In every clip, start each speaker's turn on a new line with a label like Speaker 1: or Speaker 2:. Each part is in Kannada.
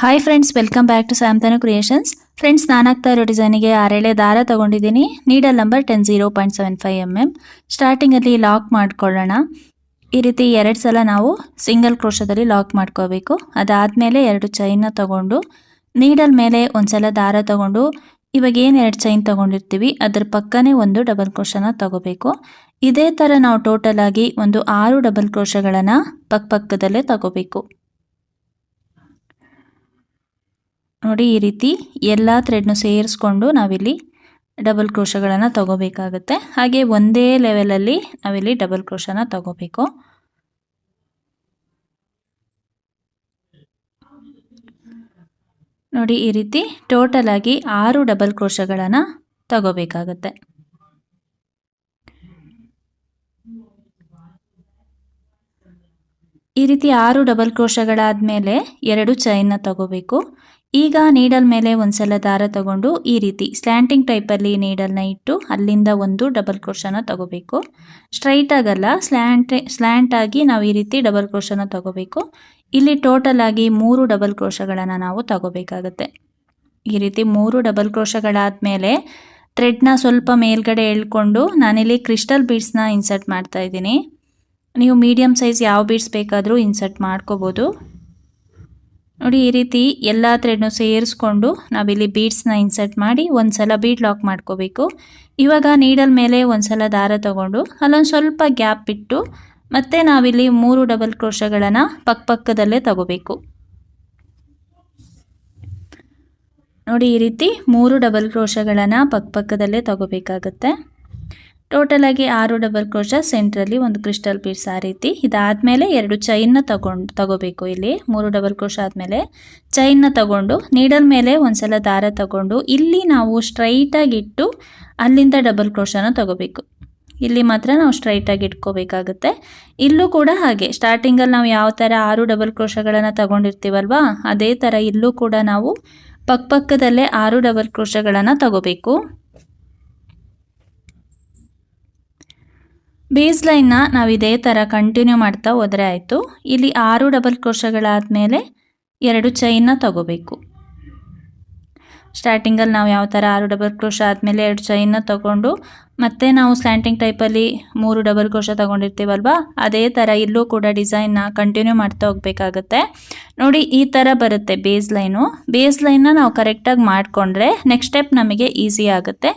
Speaker 1: Hi friends welcome back to ಸ್ಯಾಮ್ತನ creations friends ನಾನಾಗ್ತಾ ಇರೋ ಡಿಸೈನಿಗೆ ಆರೇಳೆ ದಾರ ತಗೊಂಡಿದ್ದೀನಿ. Needle number ten zero point seven five M M ಸ್ಟಾರ್ಟಿಂಗಲ್ಲಿ ಲಾಕ್ ಮಾಡ್ಕೊಳ್ಳೋಣ. ಈ ರೀತಿ ಎರಡು ಸಲ ನಾವು ಸಿಂಗಲ್ ಕ್ರೋಶದಲ್ಲಿ ಲಾಕ್ ಮಾಡ್ಕೋಬೇಕು. ಅದಾದಮೇಲೆ ಎರಡು ಚೈನ್ನ ತಗೊಂಡು ನೀಡಲ್ ಮೇಲೆ ಒಂದ್ಸಲ ದಾರ ತಗೊಂಡು, ಇವಾಗ ಏನು ಎರಡು ಚೈನ್ ತಗೊಂಡಿರ್ತೀವಿ, ಅದ್ರ ಪಕ್ಕನೇ ಒಂದು ಡಬಲ್ ಕ್ರೋಶನ ತಗೋಬೇಕು. ಇದೇ ಥರ ನಾವು ಟೋಟಲ್ ಆಗಿ ಒಂದು ಆರು ಡಬಲ್ ಕ್ರೋಶಗಳನ್ನು ಪಕ್ಕ ಪಕ್ಕದಲ್ಲೇ ತಗೋಬೇಕು. ನೋಡಿ ಈ ರೀತಿ ಎಲ್ಲ ಥ್ರೆಡ್ನು ಸೇರಿಸ್ಕೊಂಡು ನಾವಿಲ್ಲಿ ಡಬಲ್ ಕ್ರೋಶಗಳನ್ನು ತಗೋಬೇಕಾಗುತ್ತೆ. ಹಾಗೆ ಒಂದೇ ಲೆವೆಲಲ್ಲಿ ನಾವಿಲ್ಲಿ ಡಬಲ್ ಕ್ರೋಶನ ತಗೋಬೇಕು. ನೋಡಿ ಈ ರೀತಿ ಟೋಟಲ್ ಆಗಿ ಆರು ಡಬಲ್ ಕ್ರೋಶಗಳನ್ನು ತಗೋಬೇಕಾಗುತ್ತೆ. ಈ ರೀತಿ ಆರು ಡಬಲ್ ಕ್ರೋಶಗಳಾದಮೇಲೆ ಎರಡು ಚೈನ್ನ ತಗೋಬೇಕು. ಈಗ ನೀಡಲ್ ಮೇಲೆ ಒಂದ್ಸಲ ದಾರ ತಗೊಂಡು ಈ ರೀತಿ ಸ್ಲ್ಯಾಂಟಿಂಗ್ ಟೈಪಲ್ಲಿ ನೀಡಲ್ನ ಇಟ್ಟು ಅಲ್ಲಿಂದ ಒಂದು ಡಬಲ್ ಕ್ರೋಶನ ತಗೋಬೇಕು. ಸ್ಟ್ರೈಟ್ ಆಗಲ್ಲ ಸ್ಲ್ಯಾಂಟ್ ಸ್ಲ್ಯಾಂಟ್ ಆಗಿ ನಾವು ಈ ರೀತಿ ಡಬಲ್ ಕ್ರೋಶನ ತಗೋಬೇಕು. ಇಲ್ಲಿ ಟೋಟಲ್ ಆಗಿ ಮೂರು ಡಬಲ್ ಕ್ರೋಶಗಳನ್ನು ನಾವು ತಗೋಬೇಕಾಗತ್ತೆ. ಈ ರೀತಿ ಮೂರು ಡಬಲ್ ಕ್ರೋಶಗಳಾದಮೇಲೆ ಥ್ರೆಡ್ನ ಸ್ವಲ್ಪ ಮೇಲ್ಗಡೆ ಎಳ್ಕೊಂಡು ನಾನಿಲ್ಲಿ ಕ್ರಿಸ್ಟಲ್ ಬೀಡ್ಸ್ನ ಇನ್ಸರ್ಟ್ ಮಾಡ್ತಾ ಇದ್ದೀನಿ. ನೀವು ಮೀಡಿಯಮ್ ಸೈಜ್ ಯಾವ ಬೀಡ್ಸ್ ಬೇಕಾದರೂ ಇನ್ಸರ್ಟ್ ಮಾಡ್ಕೋಬೋದು. ನೋಡಿ, ಈ ರೀತಿ ಎಲ್ಲ ಥ್ರೆಡ್ನು ಸೇರಿಸ್ಕೊಂಡು ನಾವಿಲ್ಲಿ ಬೀಡ್ಸ್ನ ಇನ್ಸರ್ಟ್ ಮಾಡಿ ಒಂದು ಸಲ ಬೀಡ್ ಲಾಕ್ ಮಾಡ್ಕೋಬೇಕು. ಇವಾಗ ನೀಡಲ್ ಮೇಲೆ ಒಂದು ಸಲ ದಾರ ತಗೊಂಡು ಅಲ್ಲೊಂದು ಸ್ವಲ್ಪ ಗ್ಯಾಪ್ ಬಿಟ್ಟು ಮತ್ತೆ ನಾವಿಲ್ಲಿ ಮೂರು ಡಬಲ್ ಕ್ರೋಶಗಳನ್ನು ಪಕ್ಕಪಕ್ಕದಲ್ಲೇ ತಗೋಬೇಕು. ನೋಡಿ, ಈ ರೀತಿ ಮೂರು ಡಬಲ್ ಕ್ರೋಶಗಳನ್ನು ಪಕ್ಕಪಕ್ಕದಲ್ಲೇ ತಗೋಬೇಕಾಗತ್ತೆ. ಟೋಟಲ್ ಆಗಿ ಆರು ಡಬಲ್ ಕ್ರೋಶ ಸೆಂಟ್ರಲ್ಲಿ ಒಂದು ಕ್ರಿಸ್ಟಲ್ ಪೀಸ್ ಆ ರೀತಿ ಇದಾದಮೇಲೆ ಎರಡು ಚೈನ್ನ ತಗೊಂಡು, ತಗೋಬೇಕು ಇಲ್ಲಿ. ಮೂರು ಡಬಲ್ ಕ್ರೋಶ ಆದಮೇಲೆ ಚೈನ್ನ ತಗೊಂಡು ನೀಡಲ್ ಮೇಲೆ ಒಂದ್ಸಲ ದಾರ ತಗೊಂಡು, ಇಲ್ಲಿ ನಾವು ಸ್ಟ್ರೈಟಾಗಿ ಇಟ್ಟು ಅಲ್ಲಿಂದ ಡಬಲ್ ಕ್ರೋಶನ ತಗೋಬೇಕು. ಇಲ್ಲಿ ಮಾತ್ರ ನಾವು ಸ್ಟ್ರೈಟಾಗಿ ಇಟ್ಕೋಬೇಕಾಗುತ್ತೆ. ಇಲ್ಲೂ ಕೂಡ ಹಾಗೆ. ಸ್ಟಾರ್ಟಿಂಗಲ್ಲಿ ನಾವು ಯಾವ ಥರ ಆರು ಡಬಲ್ ಕ್ರೋಶಗಳನ್ನು ತಗೊಂಡಿರ್ತೀವಲ್ವಾ, ಅದೇ ಥರ ಇಲ್ಲೂ ಕೂಡ ನಾವು ಪಕ್ಕಪಕ್ಕದಲ್ಲೇ ಆರು ಡಬಲ್ ಕ್ರೋಶಗಳನ್ನು ತಗೋಬೇಕು. ಬೇಸ್ ಲೈನ್ನ ನಾವು ಇದೇ ಥರ ಕಂಟಿನ್ಯೂ ಮಾಡ್ತಾ ಹೋದರೆ ಆಯಿತು. ಇಲ್ಲಿ ಆರು ಡಬಲ್ ಕ್ರೋಶಗಳಾದಮೇಲೆ ಎರಡು ಚೈನ್ನ ತಗೋಬೇಕು. ಸ್ಟಾರ್ಟಿಂಗಲ್ಲಿ ನಾವು ಯಾವ ಥರ ಆರು ಡಬಲ್ ಕ್ರೋಶ ಆದಮೇಲೆ ಎರಡು ಚೈನ್ನ ತಗೊಂಡು ಮತ್ತೆ ನಾವು ಸ್ಲ್ಯಾಂಟಿಂಗ್ ಟೈಪಲ್ಲಿ ಮೂರು ಡಬಲ್ ಕ್ರೋಶ ತಗೊಂಡಿರ್ತೀವಲ್ವಾ? ಅದೇ ಥರ ಇಲ್ಲೂ ಕೂಡ ಡಿಸೈನ್ನ ಕಂಟಿನ್ಯೂ ಮಾಡ್ತಾ ಹೋಗಬೇಕಾಗತ್ತೆ. ನೋಡಿ, ಈ ಥರ ಬರುತ್ತೆ ಬೇಸ್ ಲೈನು ಬೇಸ್ ಲೈನ್ನ ನಾವು ಕರೆಕ್ಟಾಗಿ ಮಾಡಿಕೊಂಡ್ರೆ ನೆಕ್ಸ್ಟ್ ಸ್ಟೆಪ್ ನಮಗೆ ಈಸಿ ಆಗುತ್ತೆ.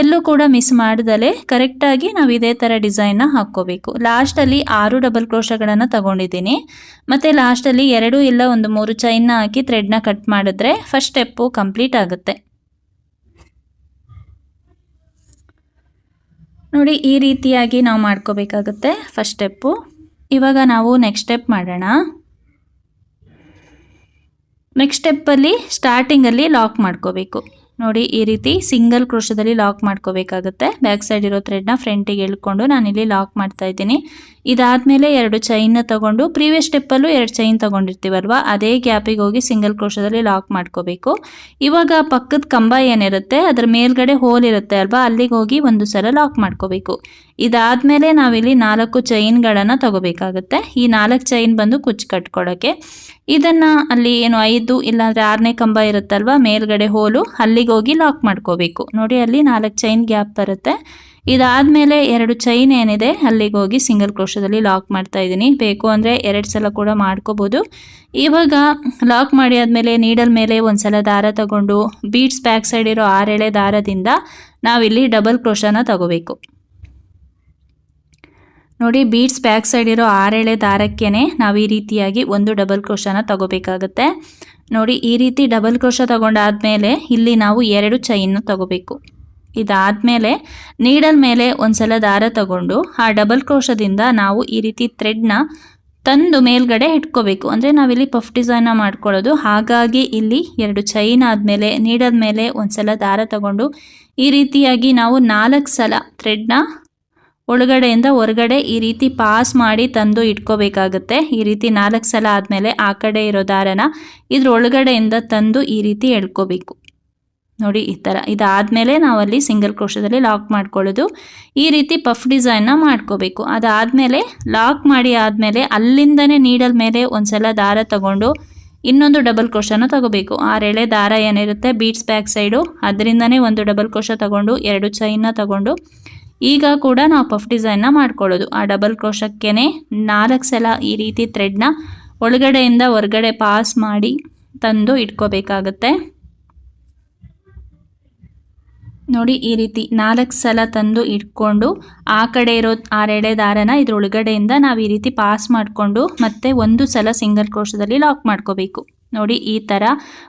Speaker 1: ಎಲ್ಲೂ ಕೂಡ ಮಿಸ್ ಮಾಡ್ದಲೇ ಕರೆಕ್ಟಾಗಿ ನಾವು ಇದೇ ಥರ ಡಿಸೈನ್ನ ಹಾಕ್ಕೋಬೇಕು. ಲಾಸ್ಟಲ್ಲಿ ಆರು ಡಬಲ್ ಕ್ರೋಶಗಳನ್ನು ತಗೊಂಡಿದ್ದೀನಿ. ಮತ್ತು ಲಾಸ್ಟಲ್ಲಿ ಎರಡು ಇಲ್ಲ ಒಂದು ಮೂರು ಚೈನ್ನ ಹಾಕಿ ಥ್ರೆಡ್ನ ಕಟ್ ಮಾಡಿದ್ರೆ ಫಸ್ಟ್ ಸ್ಟೆಪ್ಪು ಕಂಪ್ಲೀಟ್ ಆಗುತ್ತೆ. ನೋಡಿ, ಈ ರೀತಿಯಾಗಿ ನಾವು ಮಾಡ್ಕೋಬೇಕಾಗುತ್ತೆ ಫಸ್ಟ್ ಸ್ಟೆಪ್ಪು ಇವಾಗ ನಾವು ನೆಕ್ಸ್ಟ್ ಸ್ಟೆಪ್ ಮಾಡೋಣ. ನೆಕ್ಸ್ಟ್ ಸ್ಟೆಪ್ಪಲ್ಲಿ ಸ್ಟಾರ್ಟಿಂಗಲ್ಲಿ ಲಾಕ್ ಮಾಡ್ಕೋಬೇಕು. ನೋಡಿ ಈ ರೀತಿ ಸಿಂಗಲ್ ಕ್ರೋಶದಲ್ಲಿ ಲಾಕ್ ಮಾಡ್ಕೋಬೇಕಾಗುತ್ತೆ. ಬ್ಯಾಕ್ ಸೈಡ್ ಇರೋ ಥ್ರೆಡ್ನ ಫ್ರಂಟಿಗೆ ಎಳ್ಕೊಂಡು ನಾನಿಲ್ಲಿ ಲಾಕ್ ಮಾಡ್ತಾ ಇದ್ದೀನಿ. ಇದಾದಮೇಲೆ ಎರಡು ಚೈನ್ನ ತಗೊಂಡು ಪ್ರೀವಿಯಸ್ ಸ್ಟೆಪ್ಪಲ್ಲೂ ಎರಡು ಚೈನ್ ತೊಗೊಂಡಿರ್ತೀವಲ್ವ? ಅದೇ ಗ್ಯಾಪಿಗೆ ಹೋಗಿ ಸಿಂಗಲ್ ಕ್ರೋಶದಲ್ಲಿ ಲಾಕ್ ಮಾಡ್ಕೋಬೇಕು. ಇವಾಗ ಪಕ್ಕದ ಕಂಬ ಏನಿರುತ್ತೆ, ಅದ್ರ ಮೇಲ್ಗಡೆ ಹೋಲ್ ಇರುತ್ತೆ ಅಲ್ವಾ? ಅಲ್ಲಿಗೆ ಹೋಗಿ ಒಂದು ಸಲ ಲಾಕ್ ಮಾಡ್ಕೋಬೇಕು. ಇದಾದಮೇಲೆ ನಾವಿಲ್ಲಿ ನಾಲ್ಕು ಚೈನ್ಗಳನ್ನು ತಗೋಬೇಕಾಗುತ್ತೆ. ಈ ನಾಲ್ಕು ಚೈನ್ ಬಂದು ಕುಚ್ಚು ಕಟ್ಕೊಳ್ಳೋಕ್ಕೆ ಇದನ್ನು ಅಲ್ಲಿ ಏನು ಐದು, ಇಲ್ಲಾಂದರೆ ಆರನೇ ಕಂಬ ಇರುತ್ತಲ್ವ? ಮೇಲ್ಗಡೆ ಹೋಲು ಹೋಗಿ ಲಾಕ್ ಮಾಡ್ಕೋಬೇಕು. ನೋಡಿ, ಅಲ್ಲಿ ನಾಲ್ಕು ಚೈನ್ ಗ್ಯಾಪ್ ಬರುತ್ತೆ. ಇದಾದಮೇಲೆ ಎರಡು ಚೈನ್ ಏನಿದೆ ಅಲ್ಲಿಗೆ ಹೋಗಿ ಸಿಂಗಲ್ ಕ್ರೋಶದಲ್ಲಿ ಲಾಕ್ ಮಾಡ್ತಾ ಇದ್ದೀನಿ. ಬೇಕು ಅಂದರೆ ಎರಡು ಸಲ ಕೂಡ ಮಾಡ್ಕೋಬೋದು. ಇವಾಗ ಲಾಕ್ ಮಾಡಿ ಆದಮೇಲೆ ನೀಡಲ್ ಮೇಲೆ ಒಂದು ಸಲ ದಾರ ತಗೊಂಡು ಬೀಟ್ಸ್ ಬ್ಯಾಕ್ ಸೈಡ್ ಇರೋ ಆರೆಳೆ ದಾರದಿಂದ ನಾವಿಲ್ಲಿ ಡಬಲ್ ಕ್ರೋಶನ ತಗೋಬೇಕು. ನೋಡಿ ಬೀಡ್ಸ್ ಬ್ಯಾಕ್ ಸೈಡ್ ಇರೋ ಆರೆಳೆ ದಾರಕ್ಕೇನೆ ನಾವು ಈ ರೀತಿಯಾಗಿ ಒಂದು ಡಬಲ್ ಕ್ರೋಶನ ತಗೋಬೇಕಾಗುತ್ತೆ. ನೋಡಿ, ಈ ರೀತಿ ಡಬಲ್ ಕ್ರೋಶ ತಗೊಂಡಾದ್ಮೇಲೆ ಇಲ್ಲಿ ನಾವು ಎರಡು ಚೈನ್ ತಗೋಬೇಕು. ಇದಾದಮೇಲೆ ನೀಡಲ್ ಮೇಲೆ ಒಂದ್ಸಲ ದಾರ ತಗೊಂಡು ಆ ಡಬಲ್ ಕ್ರೋಶದಿಂದ ನಾವು ಈ ರೀತಿ ಥ್ರೆಡ್ನ ತಂದು ಮೇಲ್ಗಡೆ ಇಟ್ಕೋಬೇಕು. ಅಂದರೆ ನಾವಿಲ್ಲಿ ಪಫ್ ಡಿಸೈನ್ನ ಮಾಡ್ಕೊಳ್ಳೋದು. ಹಾಗಾಗಿ ಇಲ್ಲಿ ಎರಡು ಚೈನ್ ಆದಮೇಲೆ ನೀಡಲ್ ಮೇಲೆ ಒಂದ್ಸಲ ದಾರ ತಗೊಂಡು ಈ ರೀತಿಯಾಗಿ ನಾವು ನಾಲ್ಕು ಸಲ ಥ್ರೆಡ್ನ ಒಳಗಡೆಯಿಂದ ಹೊರಗಡೆ ಈ ರೀತಿ ಪಾಸ್ ಮಾಡಿ ತಂದು ಇಟ್ಕೋಬೇಕಾಗುತ್ತೆ. ಈ ರೀತಿ ನಾಲ್ಕು ಸಲ ಆದಮೇಲೆ ಆ ಕಡೆ ಇರೋ ದಾರನ ಇದ್ರ ಒಳಗಡೆಯಿಂದ ತಂದು ಈ ರೀತಿ ಎಳ್ಕೋಬೇಕು. ನೋಡಿ, ಈ ಥರ ಇದಾದಮೇಲೆ ನಾವಲ್ಲಿ ಸಿಂಗಲ್ ಕ್ರೋಶದಲ್ಲಿ ಲಾಕ್ ಮಾಡ್ಕೊಳ್ಳೋದು. ಈ ರೀತಿ ಪಫ್ ಡಿಸೈನ್ನ ಮಾಡ್ಕೋಬೇಕು. ಅದಾದಮೇಲೆ ಲಾಕ್ ಮಾಡಿ ಆದಮೇಲೆ ಅಲ್ಲಿಂದನೇ ನೀಡಲ್ ಮೇಲೆ ಒಂದ್ಸಲ ದಾರ ತಗೊಂಡು ಇನ್ನೊಂದು ಡಬಲ್ ಕ್ರೋಶನ ತಗೋಬೇಕು. ಆ ರೆಳೆ ದಾರ ಏನಿರುತ್ತೆ ಬೀಟ್ಸ್ ಬ್ಯಾಕ್ ಸೈಡು ಅದರಿಂದನೇ ಒಂದು ಡಬಲ್ ಕ್ರೋಶ ತಗೊಂಡು, ಎರಡು ಚೈನ್ನ ತಗೊಂಡು ಈಗ ಕೂಡ ನಾವು ಪಫ್ ಡಿಸೈನ್ನ ಮಾಡ್ಕೊಳ್ಳೋದು. ಆ ಡಬಲ್ ಕ್ರೋಶಕ್ಕೇ ನಾಲ್ಕು ಸಲ ಈ ರೀತಿ ಥ್ರೆಡ್ನ ಒಳಗಡೆಯಿಂದ ಹೊರಗಡೆ ಪಾಸ್ ಮಾಡಿ ತಂದು ಇಟ್ಕೋಬೇಕಾಗತ್ತೆ. ನೋಡಿ ಈ ರೀತಿ ನಾಲ್ಕು ಸಲ ತಂದು ಇಟ್ಕೊಂಡು ಆ ಕಡೆ ಇರೋ ಆರೆಡೆ ದಾರನ ಇದ್ರ ಒಳಗಡೆಯಿಂದ ನಾವು ಈ ರೀತಿ ಪಾಸ್ ಮಾಡಿಕೊಂಡು ಮತ್ತೆ ಒಂದು ಸಲ ಸಿಂಗಲ್ ಕ್ರೋಶದಲ್ಲಿ ಲಾಕ್ ಮಾಡ್ಕೋಬೇಕು. ನೋಡಿ ಈ ಥರ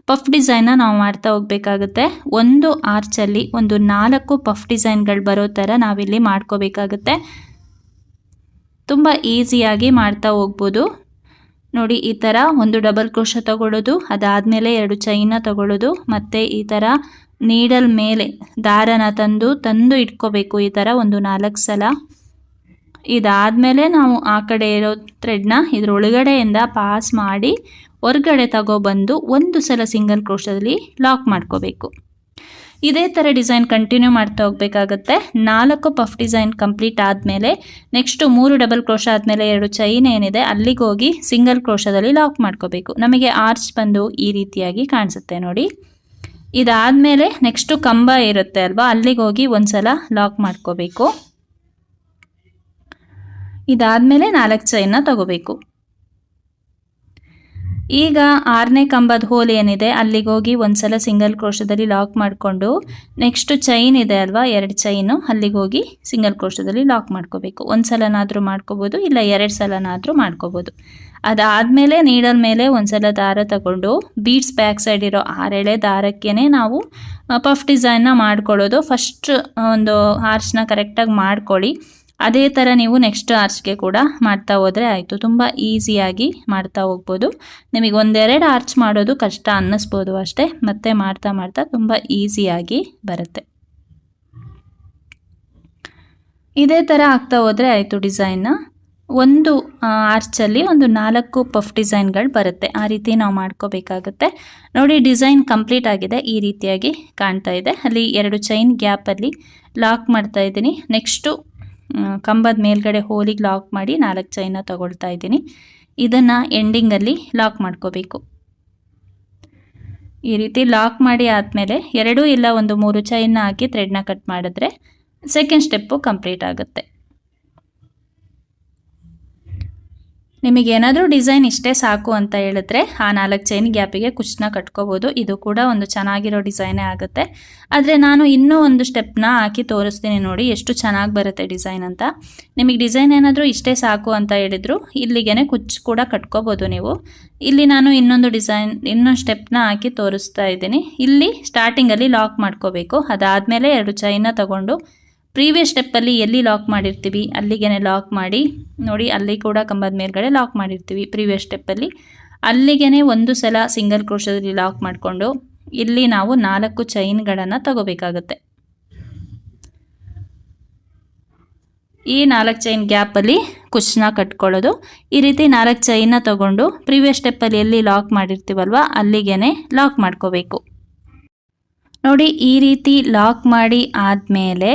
Speaker 1: ಪಫ್ ಡಿಸೈನ್ನ ನಾವು ಮಾಡ್ತಾ ಹೋಗಬೇಕಾಗುತ್ತೆ. ಒಂದು ಆರ್ಚಲ್ಲಿ ಒಂದು ನಾಲ್ಕು ಪಫ್ ಡಿಸೈನ್ಗಳು ಬರೋ ಥರ ನಾವಿಲ್ಲಿ ಮಾಡ್ಕೋಬೇಕಾಗುತ್ತೆ. ತುಂಬ ಈಸಿಯಾಗಿ ಮಾಡ್ತಾ ಹೋಗ್ಬೋದು. ನೋಡಿ ಈ ಥರ ಒಂದು ಡಬಲ್ ಕ್ರೋಶ ತಗೊಳ್ಳೋದು ಅದಾದಮೇಲೆ ಎರಡು ಚೈನ ತಗೊಳ್ಳೋದು ಮತ್ತು ಈ ಥರ ನೀಡಲ್ ಮೇಲೆ ದಾರನ ತಂದು ತಂದು ಇಟ್ಕೋಬೇಕು ಈ ಥರ ಒಂದು ನಾಲ್ಕು ಸಲ. ಇದಾದಮೇಲೆ ನಾವು ಆ ಕಡೆ ಇರೋ ಥ್ರೆಡ್ನ ಇದ್ರೊಳಗಡೆಯಿಂದ ಪಾಸ್ ಮಾಡಿ ಹೊರ್ಗಡೆ ತಗೊಬಂದು ಒಂದು ಸಲ ಸಿಂಗಲ್ ಕ್ರೋಶದಲ್ಲಿ ಲಾಕ್ ಮಾಡ್ಕೋಬೇಕು. ಇದೇ ಥರ ಡಿಸೈನ್ ಕಂಟಿನ್ಯೂ ಮಾಡ್ತಾ ಹೋಗಬೇಕಾಗತ್ತೆ. ನಾಲ್ಕು ಪಫ್ ಡಿಸೈನ್ ಕಂಪ್ಲೀಟ್ ಆದಮೇಲೆ ನೆಕ್ಸ್ಟು ಮೂರು ಡಬಲ್ ಕ್ರೋಶ ಆದಮೇಲೆ ಎರಡು ಚೈನ್ ಏನಿದೆ, ಅಲ್ಲಿಗೆ ಹೋಗಿ ಸಿಂಗಲ್ ಕ್ರೋಶದಲ್ಲಿ ಲಾಕ್ ಮಾಡ್ಕೋಬೇಕು. ನಮಗೆ ಆರ್ಚ್ ಬಂದು ಈ ರೀತಿಯಾಗಿ ಕಾಣಿಸುತ್ತೆ ನೋಡಿ. ಇದಾದಮೇಲೆ ನೆಕ್ಸ್ಟು ಕಂಬ ಇರುತ್ತೆ ಅಲ್ವಾ, ಅಲ್ಲಿಗೆ ಹೋಗಿ ಒಂದ್ಸಲ ಲಾಕ್ ಮಾಡ್ಕೋಬೇಕು. ಇದಾದಮೇಲೆ ನಾಲ್ಕು ಚೈನ್ನ ತಗೋಬೇಕು. ಈಗ ಆರನೇ ಕಂಬದ ಹೋಲ್ ಏನಿದೆ, ಅಲ್ಲಿಗೆ ಹೋಗಿ ಒಂದ್ಸಲ ಸಿಂಗಲ್ ಕ್ರೋಶದಲ್ಲಿ ಲಾಕ್ ಮಾಡಿಕೊಂಡು ನೆಕ್ಸ್ಟ್ ಚೈನ್ ಇದೆ ಅಲ್ವಾ, ಎರಡು ಚೈನು ಅಲ್ಲಿಗೆ ಹೋಗಿ ಸಿಂಗಲ್ ಕ್ರೋಶದಲ್ಲಿ ಲಾಕ್ ಮಾಡ್ಕೋಬೇಕು. ಒಂದು ಸಲನಾದರೂ ಮಾಡ್ಕೋಬೋದು, ಇಲ್ಲ ಎರಡು ಸಲನಾದರೂ ಮಾಡ್ಕೋಬೋದು. ಅದಾದಮೇಲೆ ನೀಡಲ್ ಮೇಲೆ ಒಂದ್ಸಲ ದಾರ ತಗೊಂಡು ಬೀಡ್ಸ್ ಬ್ಯಾಕ್ ಸೈಡ್ ಇರೋ ಆರೆಳೆ ದಾರಕ್ಕೇ ನಾವು ಪಫ್ ಡಿಸೈನ್ನ ಮಾಡ್ಕೊಳ್ಳೋದು. ಫಸ್ಟ್ ಒಂದು ಹಾರ್ಚ್ನ ಕರೆಕ್ಟಾಗಿ ಮಾಡ್ಕೊಳ್ಳಿ. ಅದೇ ಥರ ನೀವು ನೆಕ್ಸ್ಟ್ ಆರ್ಚ್ಗೆ ಕೂಡ ಮಾಡ್ತಾ ಹೋದರೆ ಆಯಿತು. ತುಂಬ ಈಸಿಯಾಗಿ ಮಾಡ್ತಾ ಹೋಗ್ಬೋದು. ನಿಮಗೆ ಒಂದೆರಡು ಆರ್ಚ್ ಮಾಡೋದು ಕಷ್ಟ ಅನ್ನಿಸ್ಬೋದು ಅಷ್ಟೇ. ಮತ್ತೆ ಮಾಡ್ತಾ ಮಾಡ್ತಾ ತುಂಬ ಈಸಿಯಾಗಿ ಬರುತ್ತೆ. ಇದೇ ಥರ ಆಗ್ತಾ ಹೋದರೆ ಆಯಿತು ಡಿಸೈನ್ನ ಒಂದು ಆರ್ಚಲ್ಲಿ ಒಂದು ನಾಲ್ಕು ಪಫ್ ಡಿಸೈನ್ಗಳು ಬರುತ್ತೆ. ಆ ರೀತಿ ನಾವು ಮಾಡ್ಕೋಬೇಕಾಗುತ್ತೆ. ನೋಡಿ ಡಿಸೈನ್ ಕಂಪ್ಲೀಟ್ ಆಗಿದೆ. ಈ ರೀತಿಯಾಗಿ ಕಾಣ್ತಾ ಇದೆ. ಅಲ್ಲಿ ಎರಡು ಚೈನ್ ಗ್ಯಾಪಲ್ಲಿ ಲಾಕ್ ಮಾಡ್ತಾ ಇದ್ದೀನಿ. ನೆಕ್ಸ್ಟು ಕಂಬದ ಮೇಲ್ಗಡೆ ಹೋಲಿಗೆ ಲಾಕ್ ಮಾಡಿ ನಾಲ್ಕು ಚೈನ ತಗೊಳ್ತಾ ಇದ್ದೀನಿ. ಇದನ್ನು ಎಂಡಿಂಗಲ್ಲಿ ಲಾಕ್ ಮಾಡ್ಕೋಬೇಕು. ಈ ರೀತಿ ಲಾಕ್ ಮಾಡಿ ಆದಮೇಲೆ ಎರಡೂ ಇಲ್ಲ ಒಂದು ಮೂರು ಚೈನ ಹಾಕಿ ಥ್ರೆಡ್ನ ಕಟ್ ಮಾಡಿದ್ರೆ ಸೆಕೆಂಡ್ ಸ್ಟೆಪ್ಪು ಕಂಪ್ಲೀಟ್ ಆಗುತ್ತೆ. ನಿಮಗೆ ಏನಾದರೂ ಡಿಸೈನ್ ಇಷ್ಟೇ ಸಾಕು ಅಂತ ಹೇಳಿದ್ರೆ ಆ ನಾಲ್ಕು ಚೈನ್ ಗ್ಯಾಪಿಗೆ ಕುಚ್ಚನ್ನ ಕಟ್ಕೋಬೋದು. ಇದು ಕೂಡ ಒಂದು ಚೆನ್ನಾಗಿರೋ ಡಿಸೈನೇ ಆಗುತ್ತೆ. ಆದರೆ ನಾನು ಇನ್ನೂ ಒಂದು ಸ್ಟೆಪ್ನ ಹಾಕಿ ತೋರಿಸ್ತೀನಿ ನೋಡಿ ಎಷ್ಟು ಚೆನ್ನಾಗಿ ಬರುತ್ತೆ ಡಿಸೈನ್ ಅಂತ. ನಿಮಗೆ ಡಿಸೈನ್ ಏನಾದರೂ ಇಷ್ಟೇ ಸಾಕು ಅಂತ ಹೇಳಿದ್ರು ಇಲ್ಲಿಗೆ ಕುಚ್ಚು ಕೂಡ ಕಟ್ಕೋಬೋದು ನೀವು. ಇಲ್ಲಿ ನಾನು ಇನ್ನೊಂದು ಡಿಸೈನ್, ಇನ್ನೊಂದು ಸ್ಟೆಪ್ನ ಹಾಕಿ ತೋರಿಸ್ತಾ ಇದ್ದೀನಿ. ಇಲ್ಲಿ ಸ್ಟಾರ್ಟಿಂಗಲ್ಲಿ ಲಾಕ್ ಮಾಡ್ಕೋಬೇಕು. ಅದಾದಮೇಲೆ ಎರಡು ಚೈನ ತಗೊಂಡು ಪ್ರೀವಿಯಸ್ ಸ್ಟೆಪ್ಪಲ್ಲಿ ಎಲ್ಲಿ ಲಾಕ್ ಮಾಡಿರ್ತೀವಿ ಅಲ್ಲಿಗೆ ಲಾಕ್ ಮಾಡಿ, ನೋಡಿ ಅಲ್ಲಿ ಕೂಡ ಕಂಬದ ಮೇಲ್ಗಡೆ ಲಾಕ್ ಮಾಡಿರ್ತೀವಿ ಪ್ರೀವಿಯಸ್ ಸ್ಟೆಪ್ಪಲ್ಲಿ ಅಲ್ಲಿಗೆ ಒಂದು ಸಲ ಸಿಂಗಲ್ ಕ್ರೋಶದಲ್ಲಿ ಲಾಕ್ ಮಾಡಿಕೊಂಡು, ಇಲ್ಲಿ ನಾವು ನಾಲ್ಕು ಚೈನ್ಗಳನ್ನು ತಗೋಬೇಕಾಗುತ್ತೆ. ಈ ನಾಲ್ಕು ಚೈನ್ ಗ್ಯಾಪಲ್ಲಿ ಕುಚ್ಚನ್ನ ಕಟ್ಕೊಳ್ಳೋದು. ಈ ರೀತಿ ನಾಲ್ಕು ಚೈನ್ನ ತಗೊಂಡು ಪ್ರೀವಿಯಸ್ ಸ್ಟೆಪ್ಪಲ್ಲಿ ಎಲ್ಲಿ ಲಾಕ್ ಮಾಡಿರ್ತೀವಲ್ವ ಅಲ್ಲಿಗೆ ಲಾಕ್ ಮಾಡ್ಕೋಬೇಕು. ನೋಡಿ ಈ ರೀತಿ ಲಾಕ್ ಮಾಡಿ ಆದಮೇಲೆ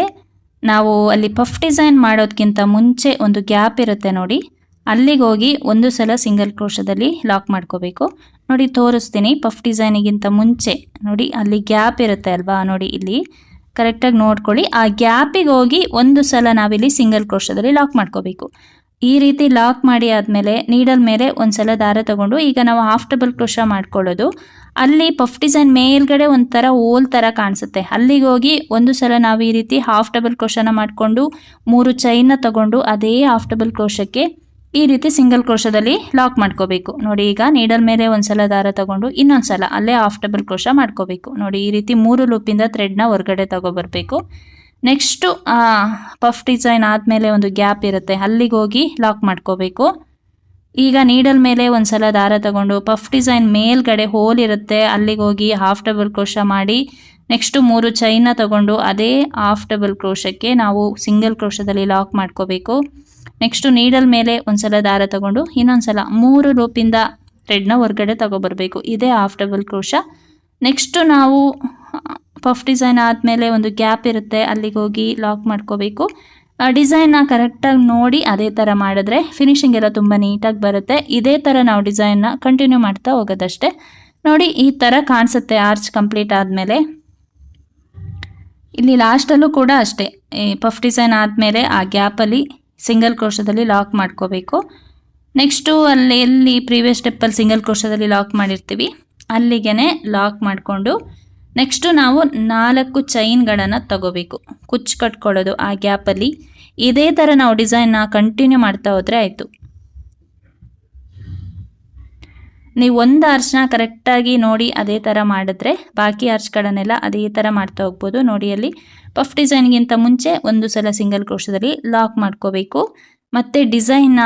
Speaker 1: ನಾವು ಅಲ್ಲಿ ಪಫ್ ಡಿಸೈನ್ ಮಾಡೋದಕ್ಕಿಂತ ಮುಂಚೆ ಒಂದು ಗ್ಯಾಪ್ ಇರುತ್ತೆ ನೋಡಿ. ಅಲ್ಲಿಗೆ ಹೋಗಿ ಒಂದು ಸಲ ಸಿಂಗಲ್ ಕ್ರೋಶದಲ್ಲಿ ಲಾಕ್ ಮಾಡ್ಕೋಬೇಕು. ನೋಡಿ, ತೋರಿಸ್ತೀನಿ ಪಫ್ ಡಿಸೈನಿಗಿಂತ ಮುಂಚೆ. ನೋಡಿ, ಅಲ್ಲಿ ಗ್ಯಾಪ್ ಇರುತ್ತೆ ಅಲ್ವಾ? ನೋಡಿ, ಇಲ್ಲಿ. ಕರೆಕ್ಟಾಗಿ ನೋಡ್ಕೊಳ್ಳಿ. ಆ ಗ್ಯಾಪಿಗೆ ಹೋಗಿ ಒಂದು ಸಲ ನಾವಿಲ್ಲಿ ಸಿಂಗಲ್ ಕ್ರೋಶದಲ್ಲಿ ಲಾಕ್ ಮಾಡ್ಕೋಬೇಕು. ಈ ರೀತಿ ಲಾಕ್ ಮಾಡಿ ಆದಮೇಲೆ ನೀಡಲ್ ಮೇಲೆ ಒಂದು ಸಲ ದಾರ ತಗೊಂಡು ಈಗ ನಾವು ಹಾಫ್ ಡಬಲ್ ಕ್ರೋಶ ಮಾಡ್ಕೊಳ್ಳೋದು. ಅಲ್ಲಿ ಪಫ್ ಡಿಸೈನ್ ಮೇಲ್ಗಡೆ ಒಂಥರ ಓಲ್ ಥರ ಕಾಣಿಸುತ್ತೆ. ಅಲ್ಲಿಗೆ ಹೋಗಿ ಒಂದು ಸಲ ನಾವು ಈ ರೀತಿ ಹಾಫ್ ಡಬಲ್ ಕ್ರೋಶನ ಮಾಡಿಕೊಂಡು ಮೂರು ಚೈನ್ನ ತಗೊಂಡು ಅದೇ ಹಾಫ್ ಡಬಲ್ ಕ್ರೋಶಕ್ಕೆ ಈ ರೀತಿ ಸಿಂಗಲ್ ಕ್ರೋಶದಲ್ಲಿ ಲಾಕ್ ಮಾಡ್ಕೋಬೇಕು. ನೋಡಿ ಈಗ ನೀಡಲ್ ಮೇಲೆ ಒಂದ್ಸಲ ದಾರ ತಗೊಂಡು ಇನ್ನೊಂದು ಸಲ ಅಲ್ಲೇ ಹಾಫ್ ಡಬಲ್ ಕ್ರೋಶ ಮಾಡ್ಕೋಬೇಕು. ನೋಡಿ ಈ ರೀತಿ ಮೂರು ಲೂಪಿಂದ ಥ್ರೆಡ್ನ ಹೊರಗಡೆ ತಗೊಬರ್ಬೇಕು. ನೆಕ್ಸ್ಟು ಪಫ್ ಡಿಸೈನ್ ಆದಮೇಲೆ ಒಂದು ಗ್ಯಾಪ್ ಇರುತ್ತೆ. ಅಲ್ಲಿಗೆ ಹೋಗಿ ಲಾಕ್ ಮಾಡ್ಕೋಬೇಕು. ಈಗ ನೀಡಲ್ ಮೇಲೆ ಒಂದ್ಸಲ ದಾರ ತಗೊಂಡು ಪಫ್ ಡಿಸೈನ್ ಮೇಲ್ಗಡೆ ಹೋಲ್ ಇರುತ್ತೆ. ಅಲ್ಲಿಗೆ ಹೋಗಿ ಹಾಫ್ ಡಬಲ್ ಕ್ರೋಶ ಮಾಡಿ ನೆಕ್ಸ್ಟು ಮೂರು ಚೈನ ತಗೊಂಡು ಅದೇ ಹಾಫ್ ಡಬಲ್ ಕ್ರೋಶಕ್ಕೆ ನಾವು ಸಿಂಗಲ್ ಕ್ರೋಶದಲ್ಲಿ ಲಾಕ್ ಮಾಡ್ಕೋಬೇಕು. ನೆಕ್ಸ್ಟು ನೀಡಲ್ ಮೇಲೆ ಒಂದ್ಸಲ ದಾರ ತಗೊಂಡು ಇನ್ನೊಂದ್ಸಲ ಮೂರು ಲೂಪಿಂದ ಥ್ರೆಡ್ನ ಹೊರಗಡೆ ತಗೊಬರ್ಬೇಕು. ಇದೇ ಹಾಫ್ ಡಬಲ್ ಕ್ರೋಶ ನೆಕ್ಸ್ಟು ನಾವು ಪಫ್ ಡಿಸೈನ್ ಆದಮೇಲೆ ಒಂದು ಗ್ಯಾಪ್ ಇರುತ್ತೆ. ಅಲ್ಲಿಗೆ ಹೋಗಿ ಲಾಕ್ ಮಾಡ್ಕೋಬೇಕು. ಡಿಸೈನ್ನ ಕರೆಕ್ಟಾಗಿ ನೋಡಿ ಅದೇ ಥರ ಮಾಡಿದ್ರೆ ಫಿನಿಶಿಂಗ್ ಎಲ್ಲ ತುಂಬ ನೀಟಾಗಿ ಬರುತ್ತೆ. ಇದೇ ಥರ ನಾವು ಡಿಸೈನ್ನ ಕಂಟಿನ್ಯೂ ಮಾಡ್ತಾ ಹೋಗೋದಷ್ಟೇ. ನೋಡಿ, ಈ ಥರ ಕಾಣಿಸುತ್ತೆ ಆರ್ಚ್ ಕಂಪ್ಲೀಟ್ ಆದಮೇಲೆ. ಇಲ್ಲಿ ಲಾಸ್ಟಲ್ಲೂ ಕೂಡ ಅಷ್ಟೇ. ಪಫ್ ಡಿಸೈನ್ ಆದಮೇಲೆ ಆ ಗ್ಯಾಪಲ್ಲಿ ಸಿಂಗಲ್ ಕ್ರೋಶದಲ್ಲಿ ಲಾಕ್ ಮಾಡ್ಕೋಬೇಕು. ನೆಕ್ಸ್ಟು ಅಲ್ಲಿ ಎಲ್ಲಿ ಪ್ರೀವಿಯಸ್ ಸ್ಟೆಪ್ಪಲ್ಲಿ ಸಿಂಗಲ್ ಕೋಶದಲ್ಲಿ ಲಾಕ್ ಮಾಡಿರ್ತೀವಿ. ಅಲ್ಲಿಗೆ ಲಾಕ್ ಮಾಡಿಕೊಂಡು ನೆಕ್ಸ್ಟು ನಾವು ನಾಲ್ಕು ಚೈನ್ಗಳನ್ನು ತಗೋಬೇಕು. ಕುಚ್ಚು ಕಟ್ಕೊಳ್ಳೋದು, ಆ ಗ್ಯಾಪಲ್ಲಿ ಇದೇ ಥರ ನಾವು ಡಿಸೈನ್ನ ಕಂಟಿನ್ಯೂ ಮಾಡ್ತಾ ಹೋದರೆ ಆಯಿತು. ನೀವು ಒಂದು ಆರ್ಚ್ನ ಕರೆಕ್ಟಾಗಿ ನೋಡಿ ಅದೇ ಥರ ಮಾಡಿದ್ರೆ, ಬಾಕಿ ಆರ್ಚ್ಗಳನ್ನೆಲ್ಲ ಅದೇ ಥರ ಮಾಡ್ತಾ ಹೋಗ್ಬೋದು. ನೋಡಿ ಅಲ್ಲಿ ಪಫ್ ಡಿಸೈನ್ಗಿಂತ ಮುಂಚೆ ಒಂದು ಸಲ ಸಿಂಗಲ್ ಕ್ರೋಶದಲ್ಲಿ ಲಾಕ್ ಮಾಡ್ಕೋಬೇಕು. ಮತ್ತು ಡಿಸೈನ್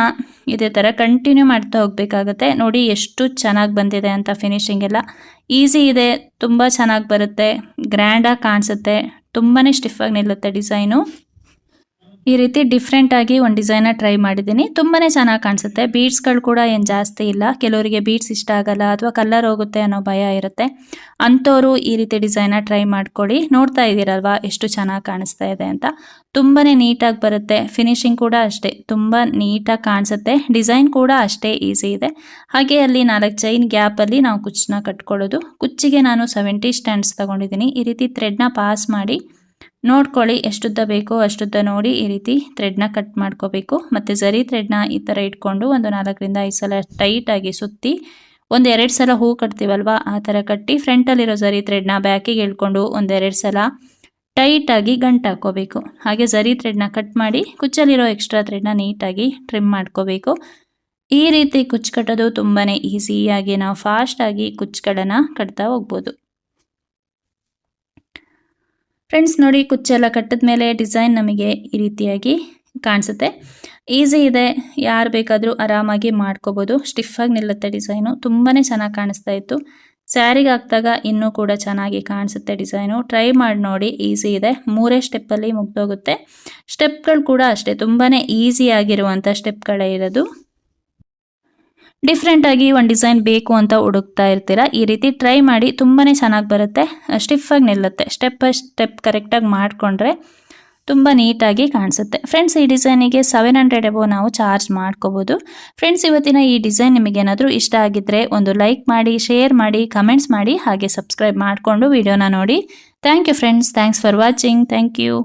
Speaker 1: ಇದೇ ಥರ ಕಂಟಿನ್ಯೂ ಮಾಡ್ತಾ ಹೋಗಬೇಕಾಗತ್ತೆ. ನೋಡಿ ಎಷ್ಟು ಚೆನ್ನಾಗಿ ಬಂದಿದೆ ಅಂತ ಫಿನಿಶಿಂಗ್ ಎಲ್ಲ. ಈಸಿ ಇದೆ, ತುಂಬ ಚೆನ್ನಾಗಿ ಬರುತ್ತೆ ಗ್ರ್ಯಾಂಡಾಗಿ ಕಾಣಿಸುತ್ತೆ ತುಂಬಾ ಸ್ಟಿಫಾಗಿ ನಿಲ್ಲುತ್ತೆ ಡಿಸೈನು ಈ ರೀತಿ ಡಿಫ್ರೆಂಟಾಗಿ ಒಂದು ಡಿಸೈನ್ ಟ್ರೈ ಮಾಡಿದ್ದೀನಿ. ತುಂಬಾ ಚೆನ್ನಾಗಿ ಕಾಣಿಸುತ್ತೆ. ಬೀಡ್ಸ್ಗಳು ಕೂಡ ಏನು ಜಾಸ್ತಿ ಇಲ್ಲ. ಕೆಲವರಿಗೆ ಬೀಡ್ಸ್ ಇಷ್ಟ ಆಗಲ್ಲ ಅಥವಾ ಕಲರ್ ಹೋಗುತ್ತೆ ಅನ್ನೋ ಭಯ ಇರುತ್ತೆ. ಅಂಥವರು ಈ ರೀತಿ ಡಿಸೈನ ಟ್ರೈ ಮಾಡ್ಕೊಳ್ಳಿ. ನೋಡ್ತಾ ಇದ್ದೀರಲ್ವಾ ಎಷ್ಟು ಚೆನ್ನಾಗಿ ಕಾಣಿಸ್ತಾ ಇದೆ ಅಂತ. ತುಂಬಾ ನೀಟಾಗಿ ಬರುತ್ತೆ. ಫಿನಿಶಿಂಗ್ ಕೂಡ ಅಷ್ಟೇ. ತುಂಬ ನೀಟಾಗಿ ಕಾಣಿಸುತ್ತೆ. ಡಿಸೈನ್ ಕೂಡ ಅಷ್ಟೇ ಈಸಿ ಇದೆ. ಹಾಗೆ ಅಲ್ಲಿ ನಾಲ್ಕು ಚೈನ್ ಗ್ಯಾಪಲ್ಲಿ ನಾವು ಕುಚ್ಚನ್ನ ಕಟ್ಕೊಳ್ಳೋದು. ಕುಚ್ಚಿಗೆ ನಾನು ಸೆವೆಂಟಿ ಸ್ಟ್ಯಾಂಡ್ಸ್ ತಗೊಂಡಿದ್ದೀನಿ. ಈ ರೀತಿ ಥ್ರೆಡ್ನ ಪಾಸ್ ಮಾಡಿ ನೋಡ್ಕೊಳ್ಳಿ ಎಷ್ಟುದ್ದ ಬೇಕೋ ಅಷ್ಟುದ್ದ ನೋಡಿ ಈ ರೀತಿ ಥ್ರೆಡ್ನ ಕಟ್ ಮಾಡ್ಕೋಬೇಕು. ಮತ್ತು ಜರಿ ಥ್ರೆಡ್ನ ಈ ಥರ ಇಟ್ಕೊಂಡು ಒಂದು ನಾಲ್ಕರಿಂದ ಐದು ಸಲ ಟೈಟಾಗಿ ಸುತ್ತಿ ಒಂದು ಎರಡು ಸಲ ಹೂ ಕಟ್ತೀವಲ್ವಾ? ಆ ಥರ ಕಟ್ಟಿ ಫ್ರಂಟಲ್ಲಿರೋ ಜರಿ ಥ್ರೆಡ್ನ ಬ್ಯಾಕಿಗೆ ಇಳ್ಕೊಂಡು ಒಂದೆರಡು ಸಲ ಟೈಟಾಗಿ ಗಂಟು ಹಾಕ್ಕೋಬೇಕು. ಹಾಗೆ ಜರಿ ಥ್ರೆಡ್ನ ಕಟ್ ಮಾಡಿ ಕುಚ್ಚಲ್ಲಿರೋ ಎಕ್ಸ್ಟ್ರಾ ಥ್ರೆಡ್ನ ನೀಟಾಗಿ ಟ್ರಿಮ್ ಮಾಡ್ಕೋಬೇಕು. ಈ ರೀತಿ ಕುಚ್ಚು ಕಟ್ಟೋದು ತುಂಬಾ ಈಸಿಯಾಗಿ ನಾವು ಫಾಸ್ಟಾಗಿ ಕುಚ್ಚುಗಳನ್ನು ಕಟ್ತಾ ಹೋಗ್ಬೋದು. ಫ್ರೆಂಡ್ಸ್ ನೋಡಿ ಕುಚ್ಚೆಲ್ಲ ಕಟ್ಟಿದ ಮೇಲೆ ಡಿಸೈನ್ ನಮಗೆ ಈ ರೀತಿಯಾಗಿ ಕಾಣಿಸುತ್ತೆ. ಈಸಿ ಇದೆ, ಯಾರು ಬೇಕಾದರೂ ಆರಾಮಾಗಿ ಮಾಡ್ಕೋಬೋದು. ಸ್ಟಿಫಾಗಿ ನಿಲ್ಲುತ್ತೆ ಡಿಸೈನು. ತುಂಬಾ ಚೆನ್ನಾಗಿ ಕಾಣಿಸ್ತಾ ಇತ್ತು. ಸ್ಯಾರಿಗೆ ಹಾಕಿದಾಗ ಇನ್ನೂ ಕೂಡ ಚೆನ್ನಾಗಿ ಕಾಣಿಸುತ್ತೆ ಡಿಸೈನು. ಟ್ರೈ ಮಾಡಿ ನೋಡಿ, ಈಸಿ ಇದೆ. ಮೂರೇ ಸ್ಟೆಪ್ಪಲ್ಲಿ ಮುಗ್ದೋಗುತ್ತೆ. ಸ್ಟೆಪ್ಗಳು ಕೂಡ ಅಷ್ಟೇ. ತುಂಬಾ ಈಸಿಯಾಗಿರುವಂಥ ಸ್ಟೆಪ್ಗಳೇ ಇರೋದು. ಡಿಫ್ರೆಂಟಾಗಿ ಒಂದು ಡಿಸೈನ್ ಬೇಕು ಅಂತ ಹುಡುಕ್ತಾ ಇರ್ತೀರ? ಈ ರೀತಿ ಟ್ರೈ ಮಾಡಿ ತುಂಬಾ ಚೆನ್ನಾಗಿ ಬರುತ್ತೆ. ಸ್ಟಿಫಾಗಿ ನಿಲ್ಲುತ್ತೆ. ಸ್ಟೆಪ್ ಬೈ ಸ್ಟೆಪ್ ಕರೆಕ್ಟಾಗಿ ಮಾಡಿಕೊಂಡ್ರೆ ತುಂಬ ನೀಟಾಗಿ ಕಾಣಿಸುತ್ತೆ. ಫ್ರೆಂಡ್ಸ್ ಈ ಡಿಸೈನಿಗೆ ಸೆವೆನ್ ಹಂಡ್ರೆಡ್ ಎಬೋ ನಾವು ಚಾರ್ಜ್ ಮಾಡ್ಕೋಬೋದು. ಫ್ರೆಂಡ್ಸ್ ಇವತ್ತಿನ ಈ ಡಿಸೈನ್ ನಿಮಗೇನಾದರೂ ಇಷ್ಟ ಆಗಿದ್ದರೆ ಒಂದು ಲೈಕ್ ಮಾಡಿ ಶೇರ್ ಮಾಡಿ ಕಮೆಂಟ್ಸ್ ಮಾಡಿ, ಹಾಗೆ ಸಬ್ಸ್ಕ್ರೈಬ್ ಮಾಡಿಕೊಂಡು ವಿಡಿಯೋನ ನೋಡಿ. Thank you friends thanks for watching thank you